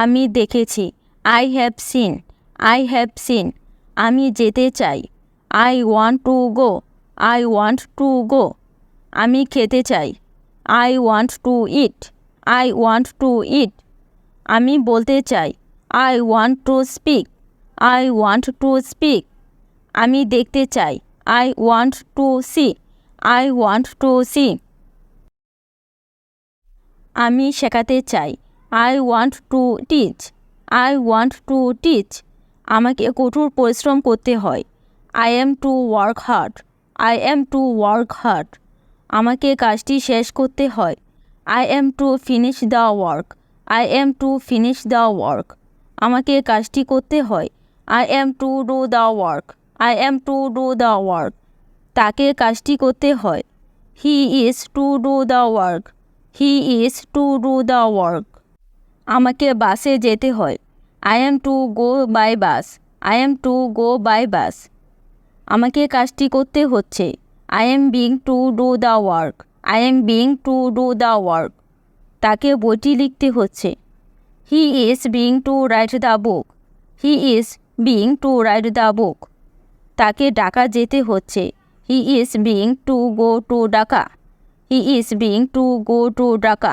আমি দেখেছি। I have seen I have seen আমি যেতে চাই। I want to go I want to go আমি খেতে চাই। I want to eat I want to eat আমি বলতে চাই। I want to speak I want to speak আমি দেখতে চাই। I want to see I want to see আমি শেখাতে চাই। I want to teach I want to teach আমাকে কঠোর পরিশ্রম করতে হয়। I am to work hard I am to work hard আমাকে কাজটি শেষ করতে হয়। I am to finish the work I am to finish the work আমাকে কাজটি করতে হয়। I am to do the work I am to do the work তাকে কাজটি করতে হয়। He is to do the work he is to do the work আমাকে বাসে যেতে হয়। I am to go by bus I am to go by bus আমাকে কাজটি করতে হচ্ছে। I am being to do the work I am being to do the work তাকে বইটি লিখতে হচ্ছে। He is being to write the book he is being to write the book তাকে ডাকা যেতে হচ্ছে। He is being to go to Dhaka he is being to go to Dhaka